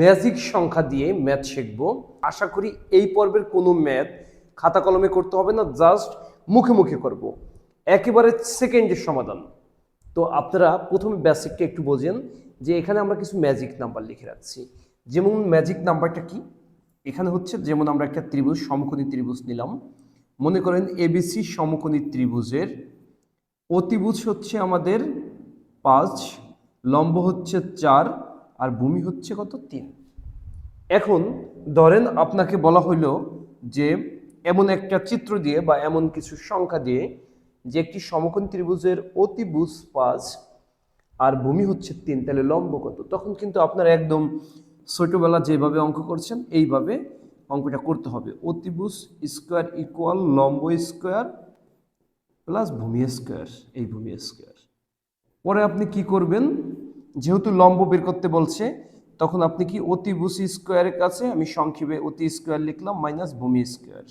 Magic সংখ্যা দিয়ে math শিখব। আশা করি এই পর্বের কোনো ম্যাথ খাতা কলমে করতে হবে না, জাস্ট মুখে মুখে করব। একেবারে সেকেন্ডের সমাধান। তো আপনারা প্রথমে বেসিকটা একটু বোঝেন যে এখানে আমরা কিছু ম্যাজিক নাম্বার লিখে রাখছি। যেমন ম্যাজিক নাম্বারটা কি? এখানে হচ্ছে যেমন আমরা একটা ত্রিভুজ, সমকোণী ত্রিভুজ নিলাম। মনে করেন এবিসি সমকোণী ত্রিভুজের অতিভুজ হচ্ছে আমাদের পাঁচ, লম্ব হচ্ছে চার আর ভূমি হচ্ছে কত? তিন। এখন ধরেন আপনাকে বলা হইল যে এমন একটা চিত্র দিয়ে বা এমন কিছু সংখ্যা দিয়ে যে একটি সমকোণ ত্রিভুজের অতিভুজ পাঁচ আর ভূমি হচ্ছে তিন, তাহলে লম্ব কত? তখন কিন্তু আপনার একদম ছোটবেলা যেভাবে অঙ্ক করছেন, এইভাবে অঙ্কটা করতে হবে। অতিভুজ স্কোয়ার ইকুয়াল লম্ব স্কোয়ার প্লাস ভূমি স্কোয়ার, এই ভূমি স্কোয়ার। পরে আপনি কি করবেন? যেহেতু লম্ব বের করতে বলছে, তখন আপনি কি অতি অতিভুজ স্কোয়ারের কাছে, আমি সংক্ষেপে অতি স্কোয়ার লিখলাম মাইনাস ভূমি স্কোয়ার।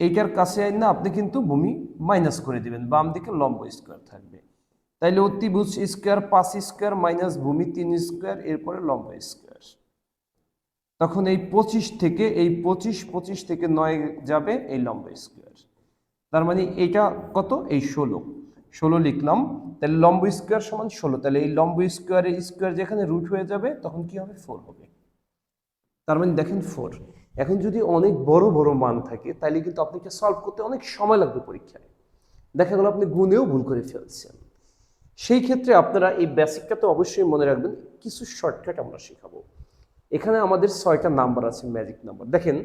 এইটার কাছে না আপনি কিন্তু ভূমি মাইনাস করে দিবেন, বাম দিকে লম্ব স্কোয়ার থাকবে। তাইলে অতি অতিভুজ স্কোয়ার পাঁচ স্কোয়ার মাইনাস ভূমি তিন স্কোয়ার, এরপরে লম্ব স্কোয়ার। তখন এই পঁচিশ থেকে, এই পঁচিশ পঁচিশ থেকে নয় যাবে এই লম্ব স্কোয়ার। তার মানে এইটা কত? এই ষোলো। ষোলো লিখলাম, তাহলে লম্ব স্কোয়ার সমান ষোলো, তাহলে এই লম্ব স্কোয়ারের স্কোয়ার যেখানে রুট হয়ে যাবে, তখন কি হবে? ফোর হবে। তার মানে দেখেন ফোর এখন যদি অনেক বড় বড় মান থাকে, তাহলে কিন্তু আপনাকে সলভ করতে অনেক সময় লাগবে পরীক্ষায়। দেখা গেল আপনি গুণেও ভুল করে ফেলছেন। সেই ক্ষেত্রে আপনারা এই বেসিকটা তো অবশ্যই মনে রাখবেন, কিছু শর্টকাট আমরা শেখাবো। এখানে আমাদের ছয়টা নাম্বার আছে ম্যাজিক নাম্বার দেখেন,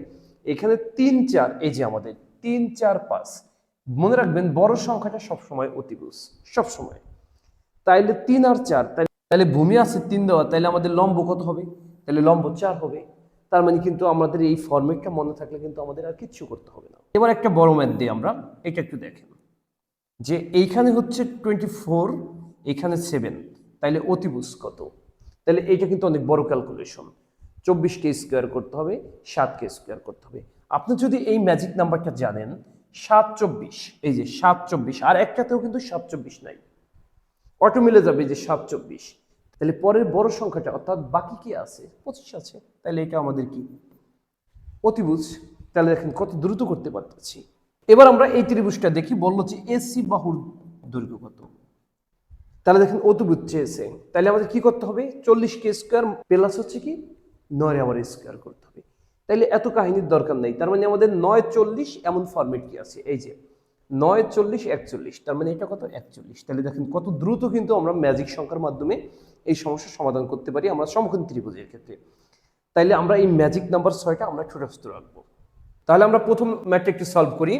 এখানে তিন চার, এই যে আমাদের, তিন চার পাঁচ মনে রাখবেন বড় সংখ্যাটা সবসময় অতিভুজ সবসময়। তাইলে তিন আর চার, তাইলে তাহলে ভূমি আছে তিন দেওয়া, তাইলে আমাদের লম্ব কত হবে? তাহলে লম্ব চার হবে। তার মানে কিন্তু আমাদের এই ফর্মেটটা মনে থাকলে কিন্তু আমাদের আর কিচ্ছু করতে হবে না। এবার একটা বড় ম্যাথ দিই আমরা, এটা একটু দেখেন। যে এইখানে হচ্ছে টোয়েন্টি ফোর এখানে সেভেন তাইলে অতিভুজ কত? তাহলে এইটা কিন্তু অনেক বড় ক্যালকুলেশন চব্বিশকে স্কোয়ার করতে হবে, সাতকে স্কোয়ার করতে হবে। আপনি যদি এই ম্যাজিক নাম্বারটা জানেন সাত চব্বিশ এই যে সাত চব্বিশ আর একটাতেও কিন্তু সাত চব্বিশ নাই। অটো মিলে যাবে যে সাত চব্বিশ তাহলে পরের বড় সংখ্যাটা, অর্থাৎ বাকি কি আছে? পঁচিশ আছে। তাহলে এটা আমাদের কি? অতিভুজ। তাহলে দেখেন কত দ্রুত করতে পারতেছি। এবার আমরা এই ত্রিভুজটা দেখি, বলল যে এসি বাহুর দৈর্ঘ্য কত? তাহলে দেখেন অতিভুজ চেয়েছে। তাহলে আমাদের কি করতে হবে? চল্লিশ কে স্কোয়ার প্লাস হচ্ছে কি? নয় আবার স্কোয়ার করতে হবে। তাইলে এত কাহিনীর দরকার নেই। তার মানে আমাদের নয় চল্লিশ এমন ফরম্যাট কি আছে? এই যে নয় চল্লিশ একচল্লিশ। তার মানে এটা কত? একচল্লিশ। তাহলে দেখেন কত দ্রুত কিন্তু আমরা ম্যাজিক সংখ্যার মাধ্যমে এই সমস্যার সমাধান করতে পারি আমরা সমকোণ ত্রিভুজের ক্ষেত্রে। তাইলে আমরা এই ম্যাজিক নাম্বার ছয়টা আমরা ছোটস্থ রাখব। তাহলে আমরা প্রথম ম্যাথটা একটু সলভ করি।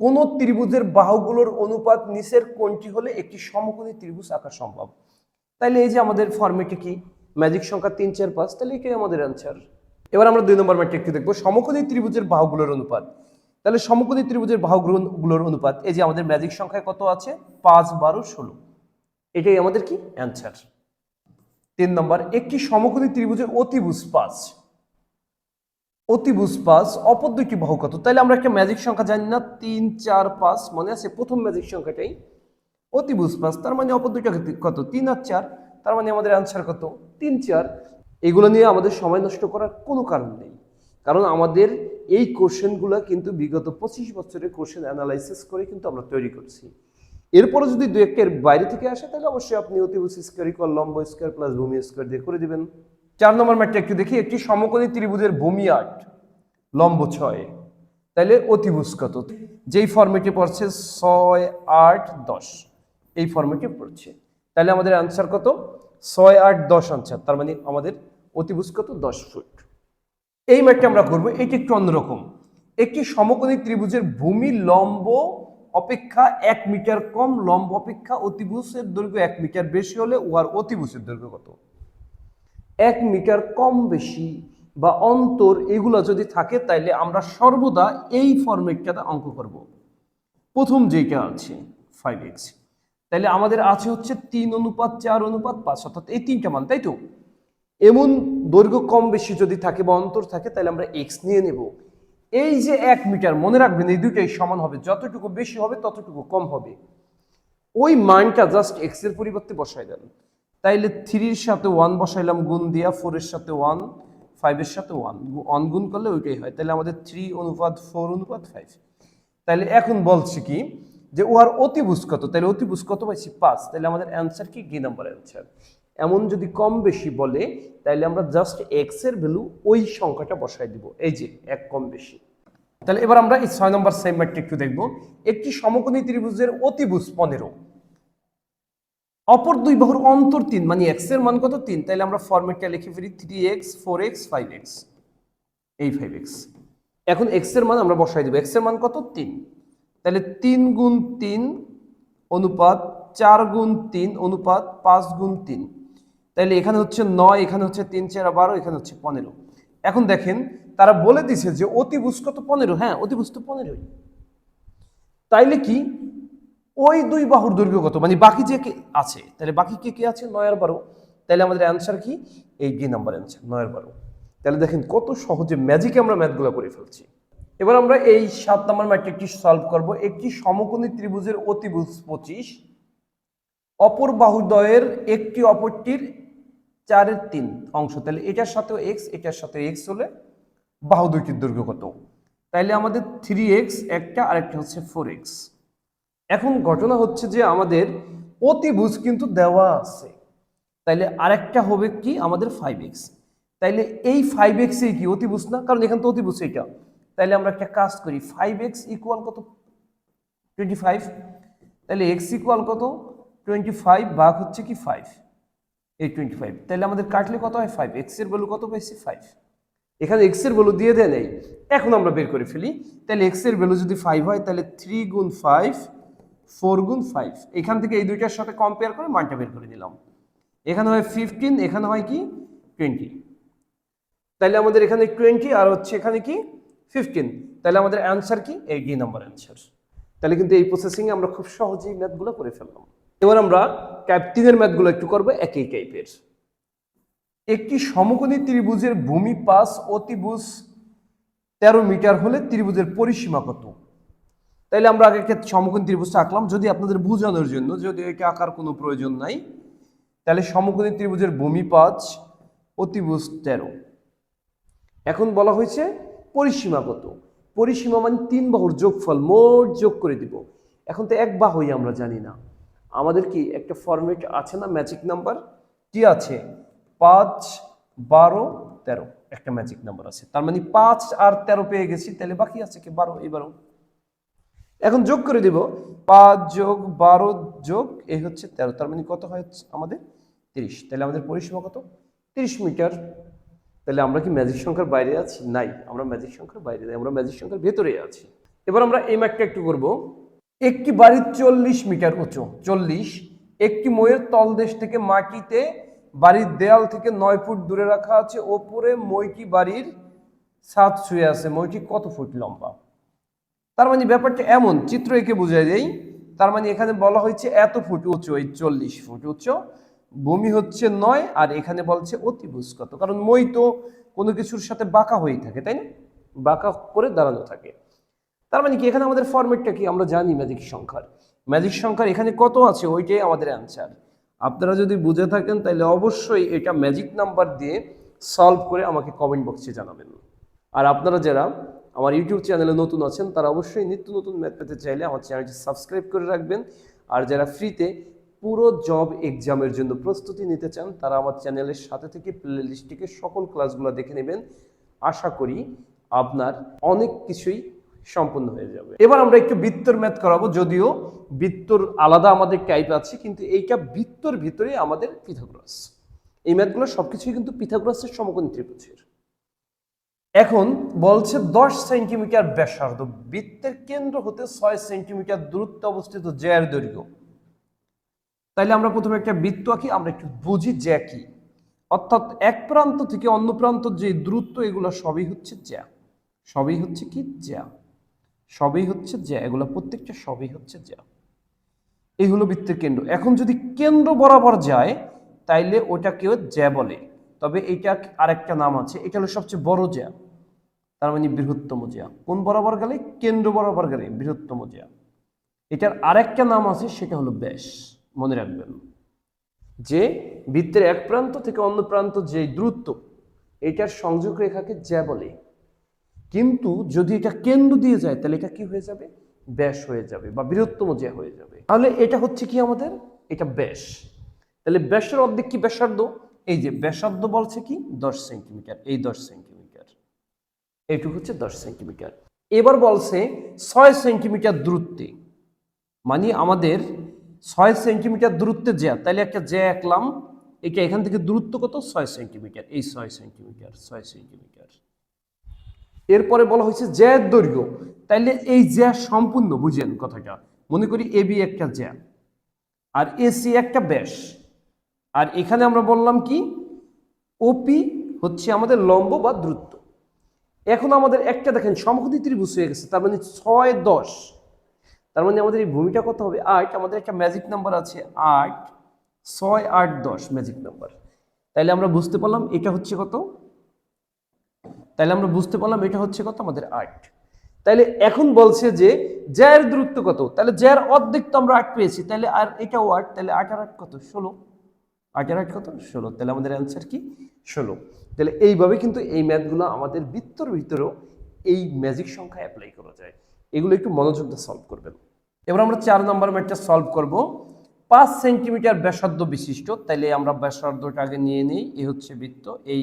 কোন ত্রিভুজের বাহুগুলোর অনুপাত নিচের কোনটি হলে একটি সমকোণী ত্রিভুজ আঁকা সম্ভব? তাইলে এই যে আমাদের ফর্মেটে কি? ম্যাজিক সংখ্যা তিন, চার, পাঁচ তাহলে এটাই আমাদের অ্যান্সার এবার আমরা দুই নম্বর ম্যাটটা একটু দেখব। সমকোণী ত্রিভুজের বাহুগুলোর অনুপাত। তাহলে সমকোণী ত্রিভুজের বাহুগুলোর অনুপাত, এই যে আমাদের ম্যাজিক সংখ্যায় কত আছে? পাঁচ, বারো, ষোলো। এটাই আমাদের কি? অ্যান্সার তিন নম্বর, একটি সমকোণী ত্রিভুজের অতিভুজ পাঁচ। অতিভুজ পাঁচ অপর দুইটি বাহু কত? তাহলে আমরা একটা ম্যাজিক সংখ্যা জানি না। তিন, চার, পাঁচ, মনে আছে? প্রথম ম্যাজিক সংখ্যাটাই। অতিভুজ পাঁচ, তার মানে অপর দুইটা কত? তিন আর চার, তার মানে আমাদের অ্যান্সার কত? তিন, চার। এগুলো নিয়ে আমাদের সময় নষ্ট করার কোনো কারণ নেই। কারণ আমাদের এই কোশ্চেনগুলো কিন্তু বিগত পঁচিশ বছরের কোশ্চেন অ্যানালাইসিস করে কিন্তু আমরা তৈরি করছি। এরপরে যদি দু একটা এর বাইরে থেকে আসে, তাহলে অবশ্যই আপনি অতিভুজ স্কোয়ার ইকুয়াল লম্ব স্কোয়ার প্লাস ভূমি স্কোয়ার দিয়ে করে দেবেন। চার নম্বর ম্যাটটা একটু দেখি, একটি সমকোণী ত্রিভুজের ভূমি আট, লম্ব ছয়। তাহলে অতিভুজ কত? যেই ফর্মেটে পড়ছে, ছয় আট দশ। এই ফর্মেটে পড়ছে। তাহলে আমাদের আনসার কত? ছয় আট দশ আনসার তার মানে আমাদের অতিভুজ কত দশ ফুট। এই ম্যাটটা আমরা করব, এটি একটু অন্যরকম। একটি সমকোণী ত্রিভুজের ভূমি লম্ব অপেক্ষা এক মিটার কম, লম্ব অপেক্ষা অতিভুজের দৈর্ঘ্য এক মিটার বেশি হলে উহার অতিভুজের দৈর্ঘ্য কত? এক মিটার কম বেশি বা অন্তর এগুলো যদি থাকে তাইলে আমরা সর্বদা এই ফরম্যাটটাতে অঙ্ক করব। প্রথম যেটা আছে ফাইভ এক্স তাইলে আমাদের আছে হচ্ছে তিন অনুপাত চার অনুপাত পাঁচ, অর্থাৎ এই তিনটা মান, তাই তো? এমন দৈর্ঘ্য কম বেশি যদি থাকে বা অন্তর থাকে, তাহলে আমরা এক্স নিয়ে নেব। এই যে এক মিটার, মনে রাখবেন এই দুইটাই সমান হবে। যতটুকু বেশি হবে, ততটুকু কম হবে। ওই মানটা জাস্ট এক্সের পরিবর্তে বসায় দেন। তাইলে থ্রির সাথে ওয়ান বসাইলাম, গুণ দিয়া ফোরের সাথে ওয়ান ফাইভের সাথে ওয়ান ওয়ান গুণ করলে ওইটাই হয়। তাহলে আমাদের থ্রি অনুপাত ফোর অনুপাত ফাইভ তাহলে এখন বলছি কি, যে উহার অতিভুজ কত? তাহলে অতিভুজ কত পাইছি? পাঁচ। তাহলে আমাদের অ্যান্সার কি? গি নাম্বার অ্যান্সার এমন যদি কম বেশি বলে তাহলে আমরা জাস্ট এক্সের ভ্যালু ওই সংখ্যাটা বসাই দিব। এই যে, এক কম বেশি। তাহলে এবার আমরা এই ছয় নম্বর সেম ম্যাটটা একটু দেখব। একটি সমকোণী ত্রিভুজের অতিভুজ পনেরো। অপর দুই বাহুর অন্তর তিন মানে এক্সের মান কত? তিন। তাহলে আমরা ফরম্যাটটা লিখে ফেলি three x four x five x এই ফাইভ এক্স এখন এক্সের মান আমরা বসাই দেবো। এক্সের মান কত? তিন। তাহলে তিন গুণ তিন অনুপাত চার গুণ তিন অনুপাত পাঁচ গুণ তিন। তাহলে এখানে হচ্ছে নয়, এখানে হচ্ছে তিন, চার বারো, এখানে হচ্ছে পনেরো। এখন দেখেন, তারা বলে দিছে যে অতিভুজ কত পনেরো হ্যাঁ অতিভুজ তো পনেরোই। তাইলে কি? ওই দুই বাহুর দৈর্ঘ্য কত মানে বাকি যে কে আছে তাহলে বাকি কে কে আছে? নয় আর বারো। তাহলে আমাদের অ্যান্সার কি? এই ডি নাম্বার অ্যান্সার নয় আর বারো। তাহলে দেখেন, কত সহজে ম্যাজিকে আমরা ম্যাথগুলো করে ফেলছি। এবার আমরা এই সাত নম্বর ম্যাট্রিকটি সলভ করব। একটি সমকোণী ত্রিভুজের অতিভুজ পঁচিশ, অপর বাহুদ্বয়ের একটি অপরটির চারের তিন অংশ। তাহলে এটার সাথেও এক্স এটার সাথে এক্স হলে বাহু দুইটির দৈর্ঘ্য কত? তাইলে আমাদের থ্রি এক্স একটা, আরেকটা হচ্ছে ফোর এক্স এখন ঘটনা হচ্ছে যে আমাদের অতিভুজ কিন্তু দেওয়া আছে। তাইলে আরেকটা হবে কি? আমাদের ফাইভ এক্স তাইলে এই ফাইভ এক্সে কি? অতিভুজ না? কারণ এখানে তো অতিভুজ এটা। তাইলে আমরা একটা কাজ করি ফাইভ এক্স ইকুয়াল কত? টোয়েন্টি ফাইভ তাহলে এক্স ইকুয়াল কত? টোয়েন্টি ফাইভ ভাগ হচ্ছে কি ফাইভ এই টোয়েন্টি ফাইভ তাহলে আমাদের কাটলে কত হয়? ফাইভ এক্সের ভ্যালু কত পাইছি? ফাইভ এখানে এক্সের ভ্যালু দিয়ে দেয় নেই। এখন আমরা বের করে ফেলি। তাহলে এক্সের ভ্যালু যদি ফাইভ হয় তাহলে থ্রি গুণ ফাইভ ফোর গুণ ফাইভ এখান থেকে এই দুইটার সাথে কম্পেয়ার করে মানটা বের করে নিলাম। এখানে হয় ফিফটিন এখানে হয় কি? টোয়েন্টি তাহলে আমাদের এখানে টোয়েন্টি আর হচ্ছে এখানে কি? ফিফটিন তাহলে আমাদের অ্যান্সার কি? এই ডি নাম্বার অ্যান্সার তাহলে কিন্তু এই প্রসেসিংয়ে আমরা খুব সহজেই ম্যাথগুলো করে ফেললাম। এবার আমরা টাইপ তিনের ম্যাথগুলো একটু করব একই টাইপের একটি সমকোণী ত্রিভুজের ভূমি পাস অতিভুজ তেরো মিটার হলে ত্রিভুজের পরিসীমা কত? তাইলে আমরা আগে একটা সমকোণী ত্রিভুজটা আঁকলাম। যদি আপনাদের বোঝানোর জন্য, যদি এটা আঁকার কোনো প্রয়োজন নাই, তাহলে সমকোণী ত্রিভুজের ভূমি পাঁচ অতিভুজ তেরো। এখন বলা হয়েছে পরিসীমা কত? পরিসীমা মানে তিন বাহুর যোগফল মোট যোগ করে দিব। এখন তো এক বাহুই আমরা জানি না। আমাদের কি একটা ফরম্যাট আছে না? ম্যাজিক নাম্বার কি আছে? পাঁচ, বারো, তেরো। একটা ম্যাজিক নাম্বার আছে। তার মানে পাঁচ আর তেরো পেয়ে গেছি। তাহলে বাকি আছে কি? বারো এই বারো এখন যোগ করে দিব। পাঁচ যোগ বারো যোগ, এই হচ্ছে তেরো। তার মানে কত হয় আমাদের? তিরিশ। তাহলে আমাদের পরিসীমা কত? তিরিশ মিটার। তাহলে আমরা কি ম্যাজিক সংখ্যার বাইরে আছি? নাই। আমরা ম্যাজিক সংখ্যার বাইরে আমরা ম্যাজিক সংখ্যার ভেতরে আছি। এবার আমরা এই ম্যাটটা একটু করব। একটি বাড়ির চল্লিশ মিটার উঁচু, চল্লিশ। একটি ময়ের তলদেশ থেকে মাটিতে, বাড়ির দেয়াল থেকে নয় ফুট দূরে রাখা আছে। ওপরে মইটি বাড়ির ছাদ শুয়ে আছে। মইটি কত ফুট লম্বা? তার মানে ব্যাপারটা এমন, চিত্র এঁকে বুঝাই দেই। তার মানে এখানে বলা হয়েছে এত ফুট উঁচু, এই চল্লিশ ফুট উঁচু। ভূমি হচ্ছে নয় আর এখানে বলছে অতিভুজ কত। কারণ মই তো কোনো কিছুর সাথে বাঁকা হয়েই থাকে, তাই না? বাঁকা করে দাঁড়ানো থাকে। তার মানে কি, এখানে আমাদের ফরম্যাটটা কি? আমরা জানি ম্যাজিক সংখ্যার। ম্যাজিক সংখ্যার এখানে কত আছে ওইটাই আমাদের অ্যান্সার আপনারা যদি বুঝে থাকেন, তাহলে অবশ্যই এটা ম্যাজিক নাম্বার দিয়ে সলভ করে আমাকে কমেন্ট বক্সে জানাবেন। আর আপনারা যারা আমার ইউটিউব চ্যানেলে নতুন আছেন, তারা অবশ্যই নিত্য নতুন ম্যাথ পেতে চাইলে আমার চ্যানেলটি সাবস্ক্রাইব করে রাখবেন। আর যারা ফ্রিতে পুরো জব এক্সামের জন্য প্রস্তুতি নিতে চান, তারা আমার চ্যানেলের সাথে থেকে প্লে লিস্টটিকে সকল ক্লাসগুলো দেখে নেবেন। আশা করি আপনার অনেক কিছুই সম্পূর্ণ হয়ে যাবে। এবার আমরা একটু বৃত্তর ম্যাথ করাবো, যদিও বৃত্তর আলাদা আমাদের টাইপ আছে, কিন্তু এইটা বৃত্তর ভিতরে আমাদের পিথাগোরাস। এই ম্যাথগুলো সবকিছুই কিন্তু পিথাগোরাসের সমকোণ ত্রিভুজের। এখন বলছে দশ সেন্টিমিটার ব্যাসার্ধ, বৃত্তের কেন্দ্র হতে ছয় সেন্টিমিটার দূরত্বে অবস্থিত জ্যার দৈর্ঘ্য। তাইলে আমরা প্রথমে একটা বৃত্ত আঁকি, আমরা একটু বুঝি জ্যা কি। অর্থাৎ এক প্রান্ত থেকে অন্য প্রান্ত যে দূরত্ব, এগুলো সবই হচ্ছে জ্যা। সবই হচ্ছে কি? জ্যা। সবই হচ্ছে জ্যা এগুলো প্রত্যেকটা সবই হচ্ছে জ্যা এই হলো বৃত্তের কেন্দ্র। এখন যদি কেন্দ্র বরাবর যায়, তাইলে ওটাকেও জ্যা বলে। তবে এটা আরেকটা নাম আছে, এটা হলো সবচেয়ে বড় জ্যা তার মানে বৃহত্তম জ্যা কোন বরাবর গেলে? কেন্দ্র বরাবর গেলে বৃহত্তম জ্যা এটার আরেকটা নাম আছে, সেটা হলো ব্যাস। মনে রাখবেন। যে বৃত্তের এক প্রান্ত থেকে অন্য প্রান্ত যে দূরত্ব, এটার সংযোগ রেখাকে জ্যা বলে। কিন্তু যদি এটা কেন্দ্র দিয়ে যায়, তাহলে এটা কি হয়ে যাবে? ব্যাস হয়ে যাবে বা বৃহত্তম যে হয়ে যাবে। তাহলে এটা হচ্ছে কি আমাদের? এটা ব্যাস। তাহলে ব্যাসের অর্ধেক কি ব্যাসার্ধ? এই যে ব্যাসার্ধ বলছে কি? দশ সেন্টিমিটার। এই দশ সেন্টিমিটার। এইটুকু হচ্ছে দশ সেন্টিমিটার। এবার বলছে ছয় সেন্টিমিটার দূরত্বে। মানে আমাদের ছয় সেন্টিমিটার দূরত্বে জ্যা তাহলে একটা জ্যা আঁকলাম, এটা এখান থেকে দূরত্ব কত? ছয় সেন্টিমিটার। এই ছয় সেন্টিমিটার ছয় সেন্টিমিটার। এরপরে বলা হয়েছে জ্যার দৈর্ঘ্য। তাইলে এই জ্যা সম্পূর্ণ, বুঝেন কথাটা। মনে করি এ বি একটা জ্যা আর এসি একটা ব্যাস। আর এখানে আমরা বললাম কি? ওপি হচ্ছে আমাদের লম্ব বা দ্রুত। এখন আমাদের একটা দেখেন, সমকোণী ত্রিভুজ হয়ে গেছে, তার মানে ছয় দশ। তার মানে আমাদের এই ভূমিটা কত হবে? আট। আমাদের একটা ম্যাজিক নাম্বার আছে আট, ছয়, আট, দশ ম্যাজিক নাম্বার তাইলে আমরা বুঝতে পারলাম এটা হচ্ছে কত? তাইলে আমরা বুঝতে পারলাম এটা হচ্ছে কত? আমাদের আট। তাইলে এখন বলছে যে, জ্যার দূরত্ব কত? তাহলে জ্যার অর্ধেক তো আমরা আট পেয়েছি। তাহলে আর এটাও আট। তাহলে আট আর আট কত? ষোলো। আট আর আট কত? ষোলো। তাহলে আমাদের অ্যান্সার কি? ষোলো। তাহলে এইভাবে কিন্তু এই ম্যাথগুলো আমাদের বৃত্তর ভিতরেও এই ম্যাজিক সংখ্যা অ্যাপ্লাই করা যায়। এগুলো একটু মনোযোগ দিয়ে সলভ করবেন। এবার আমরা চার নম্বর ম্যাথটা সলভ করব। পাঁচ সেন্টিমিটার ব্যাসার্ধ বিশিষ্ট। তাইলে আমরা ব্যাসার্ধটা আগে নিয়ে নিই। এ হচ্ছে বৃত্ত। এই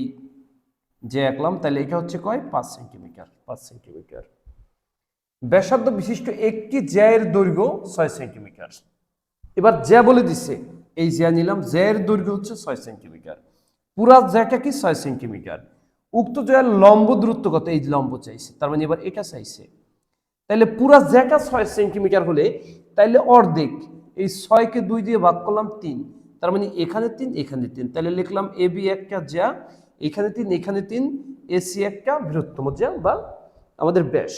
যে আঁকলাম তাহলে এটা হচ্ছে কয়? পাঁচ সেন্টিমিটার পাঁচ সেন্টিমিটার। ব্যাসার্ধ বিশিষ্ট একটি জ্যায়ের দৈর্ঘ্য ছয় সেন্টিমিটার। এবার জ্যা বলে দিচ্ছে এই জ্যা নিলাম, জ্যায়ের দৈর্ঘ্য হচ্ছে ছয় সেন্টিমিটার। পুরা জ্যাটা কি ছয় সেন্টিমিটার? উক্ত জ্যার লম্ব দূরত্ব কত? এই লম্ব চাইছে, তার মানে এবার এটা চাইছে। তাহলে পুরা জ্যাটা ছয় সেন্টিমিটার হলে, তাইলে অর্ধেক, এই ছয়কে দুই দিয়ে ভাগ করলাম তিন, তার মানে এখানে তিন এখানে তিন। তাহলে লিখলাম এ বি একটা জ্যা এখানে তিন এখানে তিন, এসি একটা বৃহত্তম জ্যা বা আমাদের ব্যাস।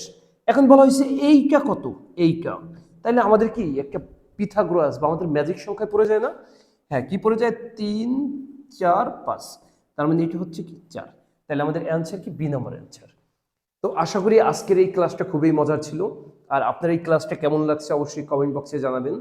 এখন বলা হয়েছে এইটা কত? এইটা। তাহলে আমাদের কি একটা পিথাগোরাস বা আমাদের ম্যাজিক সংখ্যায় পড়ে যায় না? হ্যাঁ কি পড়ে যায়? তিন, চার, পাঁচ। তার মানে এটা হচ্ছে কি? চার। তাহলে আমাদের অ্যান্সার কি? বি নম্বর অ্যান্সার তো আশা করি আজকের এই ক্লাসটা খুবই মজার ছিল। আর আপনার এই ক্লাসটা কেমন লাগছে অবশ্যই কমেন্ট বক্সে জানাবেন.